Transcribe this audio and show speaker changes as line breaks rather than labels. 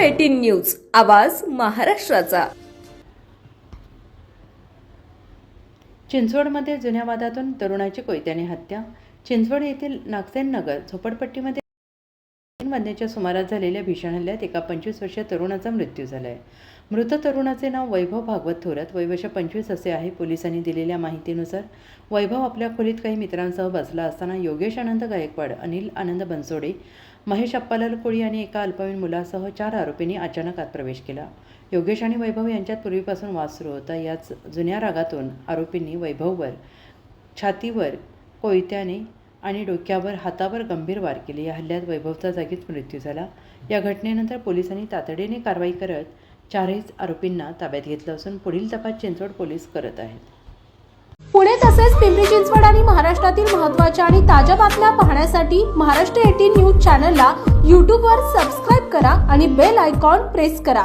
Eighteen news आवाज महाराष्ट्राचा.
चिंचवडमध्ये जुन्या वादातून तरुणाची कोयत्याने हत्या. चिंचवड येथील नागसेन नगर झोपडपट्टीमध्ये वाजण्याच्या सुमारास झालेल्या भीषण हल्ल्यात एका पंचवीस वर्षीय तरुणाचा मृत्यू झाला आहे मृत तरुणाचे नाव वैभव भागवत थोरात. वयवर्ष पंचवीस असे आहे. पोलिसांनी दिलेल्या माहितीनुसार वैभव आपल्या खोलीत काही मित्रांसह बसला असताना योगेश आनंद गायकवाड अनिल आनंद बनसोडे महेश अप्पालाल कोळी आणि एका अल्पवयीन मुलासह चार आरोपींनी अचानक आत प्रवेश केला. योगेश आणि वैभव यांच्यात पूर्वीपासून वाद सुरू होता. याच जुन्या रागातून आरोपींनी वैभववर छातीवर कोयत्याने आणि डोक्यावर हातावर गंभीर वार केले. या हल्ल्यात वैभवचा जागीच मृत्यू झाला. या घटनेनंतर पोलिसांनी तातडीने कारवाई करत चारही आरोपींना ताब्यात घेतलं असून पुढील तपास चिंचवड पोलीस करत आहेत.
पुणे तसेच पिंपरी चिंचवड आणि महाराष्ट्रातील महत्त्वाच्या आणि ताज्या बातम्या पाहण्यासाठी महाराष्ट्र एटीन न्यूज चॅनलला यूट्यूबवर सबस्क्राईब करा आणि बेल आयकॉन प्रेस करा.